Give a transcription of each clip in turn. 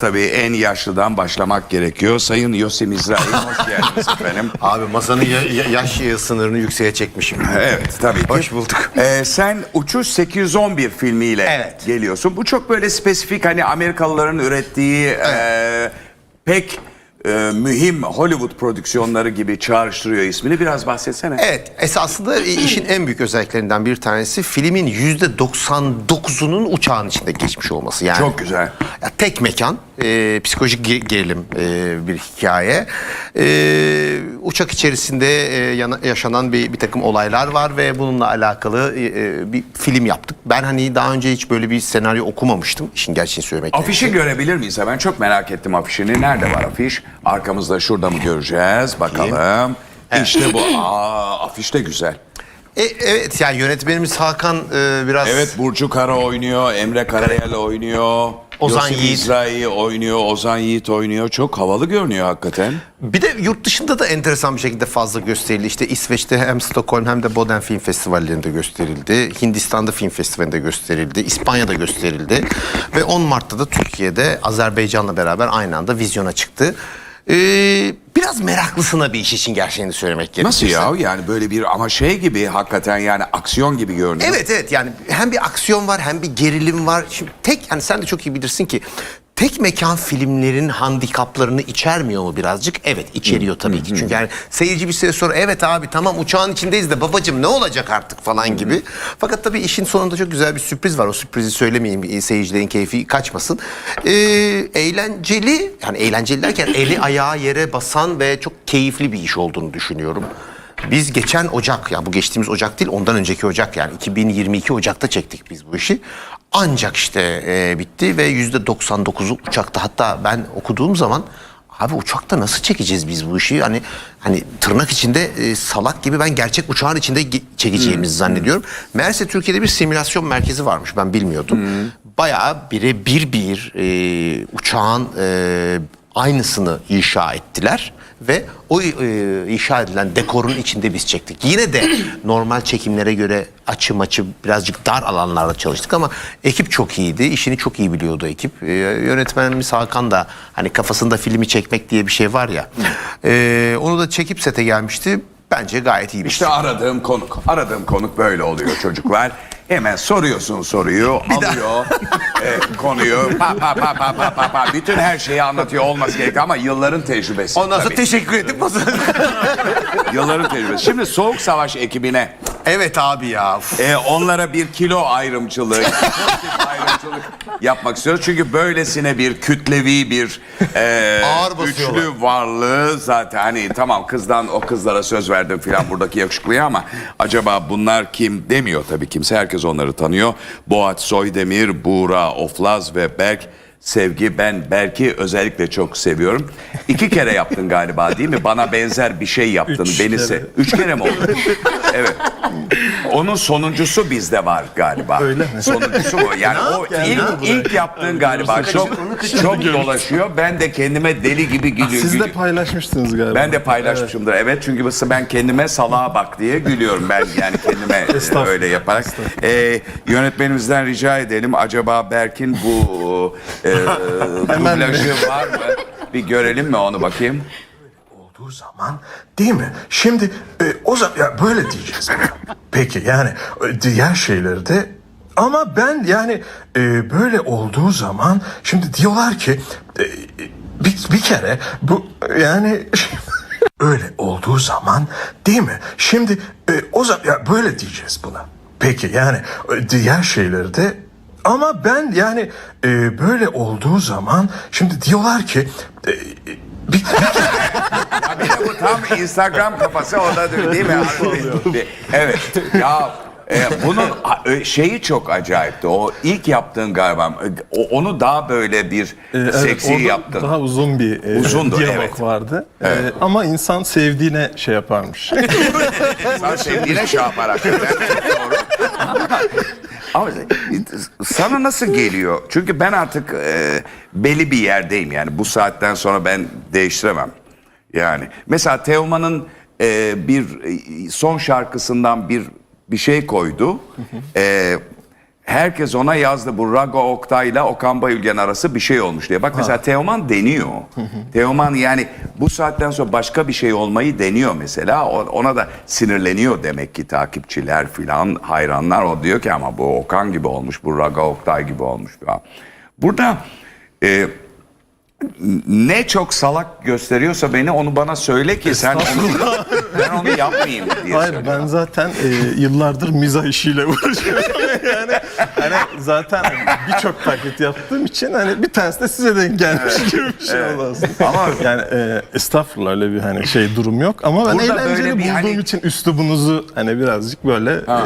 Tabii en yaşlıdan başlamak gerekiyor. Sayın Yosim İsrail hoş geldiniz efendim. Abi masanın ya- ya- yaş sınırını yükseğe çekmişim. Evet tabii ki. Hoş bulduk. Ee, sen Uçuş 811 filmiyle Evet. geliyorsun. Bu çok böyle spesifik hani Amerikalıların ürettiği e, pek e, mühim Hollywood prodüksiyonları gibi çağrıştırıyor ismini. Biraz bahsetsene. Evet esasında işin en büyük özelliklerinden bir tanesi filmin yüzde 99'unun uçağın içinde geçmiş olması. Yani Çok güzel. Ya tek mekan, e, psikolojik ge- gerilim e, bir hikaye. E, uçak içerisinde e, yana- yaşanan bir, bir takım olaylar var ve bununla alakalı e, e, bir film yaptık. Ben hani daha önce hiç böyle bir senaryo okumamıştım. İşin gerçeğini söylemek Afişi görebilir miyiz? Ben çok merak ettim afişini. Nerede var afiş? Arkamızda şurada mı göreceğiz? Bakalım. İşte bu. Aa, afiş de güzel. E, evet yani yönetmenimiz Hakan e, biraz... Evet Burcu Kara oynuyor, Emre Karayel oynuyor. Ozan Yosif Yiğit. İsrail oynuyor, Ozan Yiğit oynuyor. Çok havalı görünüyor hakikaten. Bir de yurt dışında da enteresan bir şekilde fazla gösterildi. İşte İsveç'te hem Stockholm hem de Boden Film Festivallerinde gösterildi. Hindistan'da film festivalinde gösterildi. İspanya'da gösterildi. Ve 10 Mart'ta da Türkiye'de Azerbaycan'la beraber aynı anda vizyona çıktı. Ee, biraz meraklısına bir iş için gerçeğini söylemek gerekirse. Nasıl ya? Yani böyle bir ama şey gibi hakikaten yani aksiyon gibi görünüyor. Evet evet yani hem bir aksiyon var hem bir gerilim var. Şimdi tek hani sen de çok iyi bilirsin ki tek mekan filmlerin handikaplarını içermiyor mu birazcık? Evet içeriyor tabii ki. Çünkü yani seyirci bir süre sonra evet abi tamam uçağın içindeyiz de babacım ne olacak artık falan gibi. Fakat tabii işin sonunda çok güzel bir sürpriz var. O sürprizi söylemeyeyim e, seyircilerin keyfi kaçmasın. Ee, eğlenceli yani eğlenceli derken eli ayağı yere basan ve çok keyifli bir iş olduğunu düşünüyorum. Biz geçen Ocak ya bu geçtiğimiz Ocak değil ondan önceki Ocak yani 2022 Ocak'ta çektik biz bu işi. Ancak işte e, bitti ve yüzde 99'u uçakta hatta ben okuduğum zaman abi uçakta nasıl çekeceğiz biz bu işi? Hani hani tırnak içinde e, salak gibi ben gerçek uçağın içinde çekeceğimizi zannediyorum. Meğerse Türkiye'de bir simülasyon merkezi varmış ben bilmiyordum. Bayağı bire bir bir e, uçağın e, aynısını inşa ettiler ve o e, inşa edilen dekorun içinde biz çektik. Yine de normal çekimlere göre açı maçı birazcık dar alanlarda çalıştık ama ekip çok iyiydi. İşini çok iyi biliyordu ekip. E, yönetmenimiz Hakan da hani kafasında filmi çekmek diye bir şey var ya. e, onu da çekip sete gelmişti. Bence gayet iyi bir İşte şey. aradığım konuk. Aradığım konuk böyle oluyor çocuklar. Hemen soruyorsun soruyu, alıyor e, konuyu, pa pa pa pa pa pa pa. Bütün her şeyi anlatıyor olması gerekiyor ama yılların tecrübesi. Ondan sonra tabii. teşekkür edip Yılların tecrübesi. Şimdi Soğuk Savaş ekibine Evet abi ya. Uf. e, onlara bir kilo ayrımcılığı, pozitif ayrımcılık yapmak istiyoruz. Çünkü böylesine bir kütlevi bir e, Ağır basıyorlar. üçlü varlığı zaten hani tamam kızdan o kızlara söz verdim filan buradaki yakışıklıya ama acaba bunlar kim demiyor tabii kimse. Herkes onları tanıyor. Boğaç Soydemir, Buğra Oflaz ve Berk Sevgi ben Berk'i özellikle çok seviyorum. İki kere yaptın galiba değil mi? Bana benzer bir şey yaptın. Üç Beni kere. se- Üç kere mi oldu? evet. Onun sonuncusu bizde var galiba. Öyle mi? Sonuncusu bu. Yani o ilk, ilk yaptığın galiba çok çok dolaşıyor. Ben de kendime deli gibi gülüyorum. Siz de paylaşmıştınız galiba. Ben de paylaşmışımdır. Evet çünkü mesela ben kendime salağa bak diye gülüyorum ben yani kendime e, öyle yaparak. Ee, yönetmenimizden rica edelim acaba Berk'in bu e, dublajı var mı? Bir görelim mi onu bakayım? Olduğu zaman değil mi? Şimdi e, o zaman ya böyle diyeceğiz. Peki yani e, diğer şeyleri de ama ben yani e, böyle olduğu zaman şimdi diyorlar ki e, bir, bir kere bu yani öyle olduğu zaman değil mi? Şimdi e, o zaman ya böyle diyeceğiz buna. Peki yani e, diğer şeyleri de ama ben yani e, böyle olduğu zaman şimdi diyorlar ki e, bir Ya bir de bu tam Instagram kafası o da değil mi? evet. Ya e, bunun e, şeyi çok acayipti. O ilk yaptığın galiba o, onu daha böyle bir Ee, evet, seksi yaptın. Daha uzun bir e, Uzundu, diyalog evet. vardı. E, ama insan sevdiğine şey yaparmış. Sen sevdiğine şey yapar hakikaten. Doğru. Ama sana nasıl geliyor? Çünkü ben artık e, belli bir yerdeyim yani bu saatten sonra ben değiştiremem. Yani mesela Teoman'ın e, bir e, son şarkısından bir bir şey koydu. E, herkes ona yazdı bu Rago Oktay'la Okan Bayülgen arası bir şey olmuş diye. Bak mesela Teoman deniyor. Teoman yani bu saatten sonra başka bir şey olmayı deniyor mesela. Ona da sinirleniyor demek ki takipçiler filan hayranlar. O diyor ki ama bu Okan gibi olmuş, bu Rago Oktay gibi olmuş falan. Burada e, ne çok salak gösteriyorsa beni onu bana söyle ki sen onu, ben onu yapmayayım diye Hayır söylüyorum. ben zaten e, yıllardır mizah işiyle uğraşıyorum. yani hani zaten birçok taklit yaptığım için hani bir tanesi de size denk gelmiş gibi bir şey oldu aslında. Ama- yani e, estağfurullah öyle bir hani şey durum yok ama ben Burada eğlenceli böyle bir bulduğum hani- için üslubunuzu hani birazcık böyle e,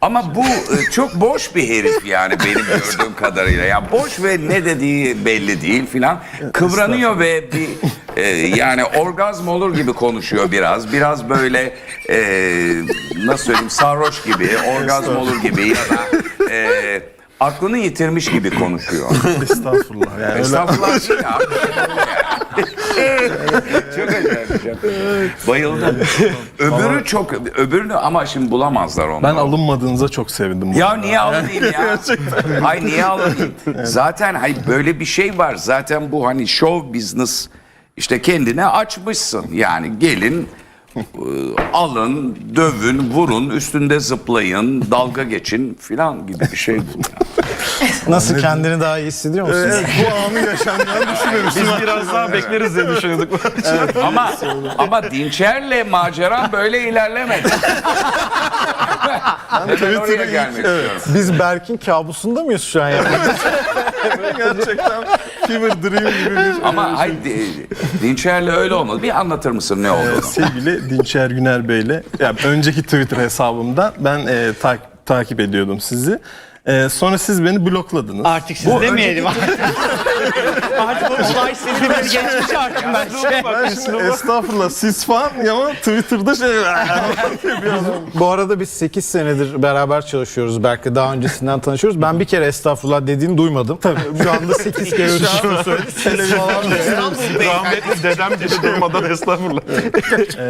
Ama bu e, çok boş bir herif yani benim gördüğüm kadarıyla. Ya boş ve ne dediği belli değil filan. Kıvranıyor ve bir e, yani orgazm olur gibi konuşuyor biraz. Biraz böyle e, nasıl söyleyeyim sarhoş gibi, orgazm olur gibi ya da e, aklını yitirmiş gibi konuşuyor. estağfurullah yani öyle Estağfurullah değil abi. Çok acayip. şey. Bayıldım. Öbürü çok öbürünü ama şimdi bulamazlar onu. ben alınmadığınıza çok sevindim. Ya niye alınayım ya? Hay niye alınayım? Zaten hay böyle bir şey var. Zaten bu hani show business işte kendine açmışsın. Yani gelin alın, dövün, vurun, üstünde zıplayın, dalga geçin filan gibi bir şey bu. Nasıl kendini daha iyi hissediyor musun? Evet, bu anı yaşanacağını düşünmemiştim. Biz biraz daha bekleriz diye düşünüyorduk. ama ama Dinçer'le maceram böyle ilerlemedi. Ben oraya gelmek istiyorum. Biz Berk'in kabusunda mıyız şu an ya? Gerçekten fever dream gibi bir Ama hay Dinçer'le öyle olmadı. Bir anlatır mısın ne olduğunu? sevgili Dinçer Güner Bey'le ya önceki Twitter hesabımda ben e, ta- takip ediyordum sizi. E, sonra siz beni blokladınız. Artık siz demeyelim. artık o olay senin geçmiş artık bence. Ben şimdi estağfurullah siz falan ya ama Twitter'da şey Bu arada biz 8 senedir beraber çalışıyoruz Berk'le. Daha öncesinden tanışıyoruz. Ben bir kere estağfurullah dediğini duymadım. Tabii. Şu anda 8 kere söyledi. Rahmetli dedem gibi durmadan estağfurullah.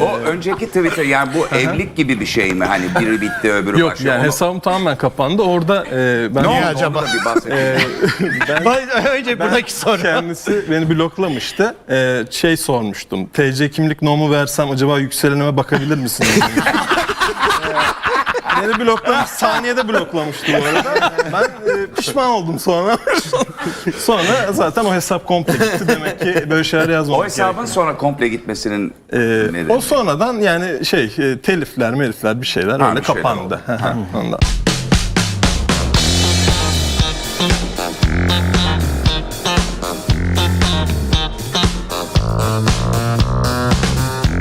O önceki Twitter yani bu evlilik gibi bir şey mi? Hani biri bitti öbürü Yok başlıyor. yani Onu- hesabım tamamen kapandı. Orada e, ben Ne oldu acaba? Onu da bir bahsedelim. Önce Sıradaki soru. Kendisi beni bloklamıştı. Ee, şey sormuştum. TC kimlik nomu versem acaba yükselenime bakabilir misiniz? demiştim. Ee, Beni bloklamış, saniyede bloklamıştı bu arada. Ben e, pişman oldum sonra. sonra zaten o hesap komple gitti. Demek ki böyle şeyler yazmamak O gerekiyor. hesabın sonra komple gitmesinin Ee, nedeni. o sonradan yani şey e, telifler melifler bir şeyler Ha, öyle bir şeyler. Ondan.